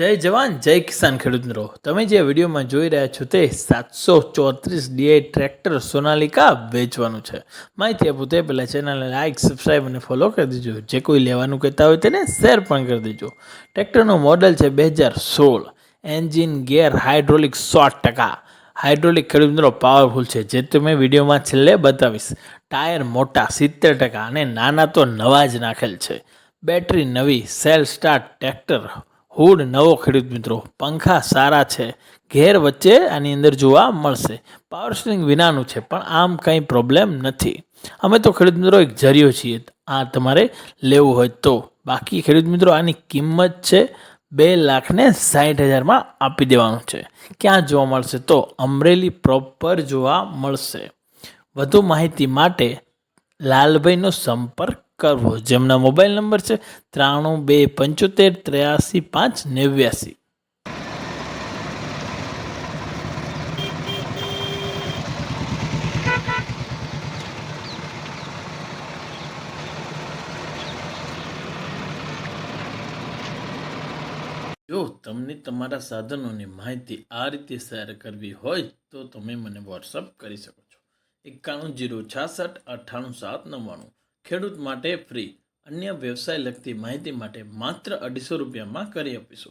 જય જવાન, જય કિસાન ખેડૂત મિત્રો તમે જે વિડીયોમાં જોઈ રહ્યા છો તે સાતસો ચોત્રીસ ડીઆઈ ટ્રેક્ટર સોનાલિકા વેચવાનું છે. માહિતી આપું તે પહેલાં ચેનલને લાઇક સબસ્ક્રાઈબ અને ફોલો કરી દેજો. જે કોઈ લેવાનું કહેતા હોય તેને શેર પણ કરી દેજો. ટ્રેક્ટરનું મોડલ છે બે હજાર સોળ. એન્જિન ગેર હાઇડ્રોલિક સો ટકા. હાઇડ્રોલિક ખેડૂત મિત્રો પાવરફુલ છે, જે તમે વિડીયોમાં છેલ્લે બતાવીશ. ટાયર મોટા સિત્તેર ટકા અને નાના તો નવા જ નાખેલ છે. બેટરી નવી સેલ સ્ટાર્ટ ટ્રેક્ટર હુડ નવો ખેડૂત મિત્રો, પંખા સારા છે, ઘેર વચ્ચે આની અંદર જોવા મળશે. પાવર સ્ટીરિંગ વિનાનું છે, પણ આમ કંઈ પ્રોબ્લેમ નથી. અમે તો ખેડૂત મિત્રો એક જરિયો છીએ, આ તમારે લેવું હોય તો. બાકી ખેડૂત મિત્રો આની કિંમત છે બે લાખને સાઠ હજારમાં આપી દેવાનું છે. ક્યાં જોવા મળશે તો? અમરેલી પ્રોપર જોવા મળશે. વધુ માહિતી માટે લાલભાઈનો સંપર્ક કરવો. જેમના મોબાઈલ નંબર છે ત્રાણું બે પંચોતેર ત્ર્યાસી પાંચ નેવ્યાસી. જો તમને તમારા સાધનોની માહિતી આ રીતે શેર કરવી હોય તો તમે મને વોટ્સઅપ કરી શકો છો. એકાણું જીરો છાસઠ અઠ્ઠાણું સાત નવ્વાણું. ખેડૂત માટે ફ્રી અન્ય વ્યવસાય લગતી માહિતી માટે માત્ર અઢીસો રૂપિયામાં કરી આપીશું.